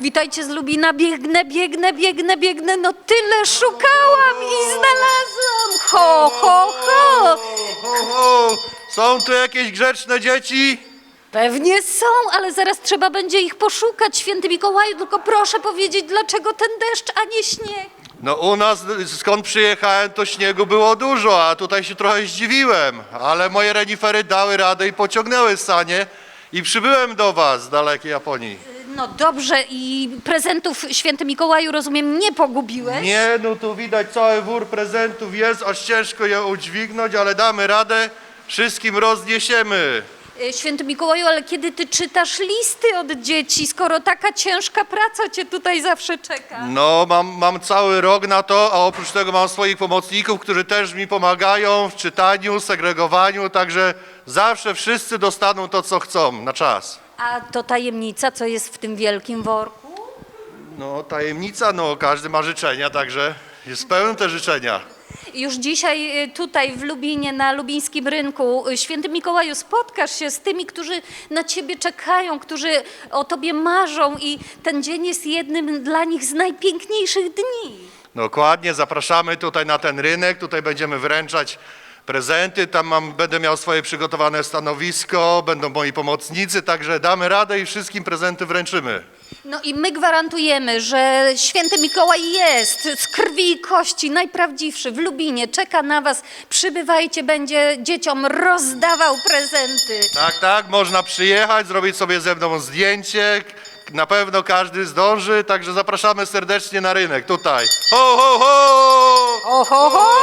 Witajcie z Lubina, biegnę, biegnę, biegnę, biegnę, no tyle szukałam i znalazłam. Ho, ho, ho. Są tu jakieś grzeczne dzieci? Pewnie są, ale zaraz trzeba będzie ich poszukać, święty Mikołaju, tylko proszę powiedzieć, dlaczego ten deszcz, a nie śnieg? No u nas, skąd przyjechałem, to śniegu było dużo, a tutaj się trochę zdziwiłem. Ale moje renifery dały radę i pociągnęły sanie i przybyłem do was z dalekiej Japonii. No dobrze, i prezentów święty Mikołaju, rozumiem, nie pogubiłeś? Nie, no tu widać cały wór prezentów jest, aż ciężko je udźwignąć, ale damy radę, wszystkim rozniesiemy. E, Święty Mikołaju, ale kiedy ty czytasz listy od dzieci, skoro taka ciężka praca cię tutaj zawsze czeka? No, mam, mam cały rok na to, a oprócz tego mam swoich pomocników, którzy też mi pomagają w czytaniu, segregowaniu, także zawsze wszyscy dostaną to, co chcą, na czas. A to tajemnica, co jest w tym wielkim worku? No, tajemnica, no, każdy ma życzenia, także jest pełen te życzenia. Już dzisiaj y, tutaj w Lubinie, na lubińskim rynku, y, święty Mikołaju, spotkasz się z tymi, którzy na ciebie czekają, którzy o tobie marzą i ten dzień jest jednym dla nich z najpiękniejszych dni. Dokładnie, zapraszamy tutaj na ten rynek, tutaj będziemy wręczać prezenty, tam mam, będę miał swoje przygotowane stanowisko, będą moi pomocnicy, także damy radę i wszystkim prezenty wręczymy. No i my gwarantujemy, że święty Mikołaj jest z krwi i kości, najprawdziwszy w Lubinie, czeka na was, przybywajcie, będzie dzieciom rozdawał prezenty. Tak, tak, można przyjechać, zrobić sobie ze mną zdjęcie. Na pewno każdy zdąży, także zapraszamy serdecznie na rynek tutaj. Ho, ho, ho! Ho, ho, ho! ho!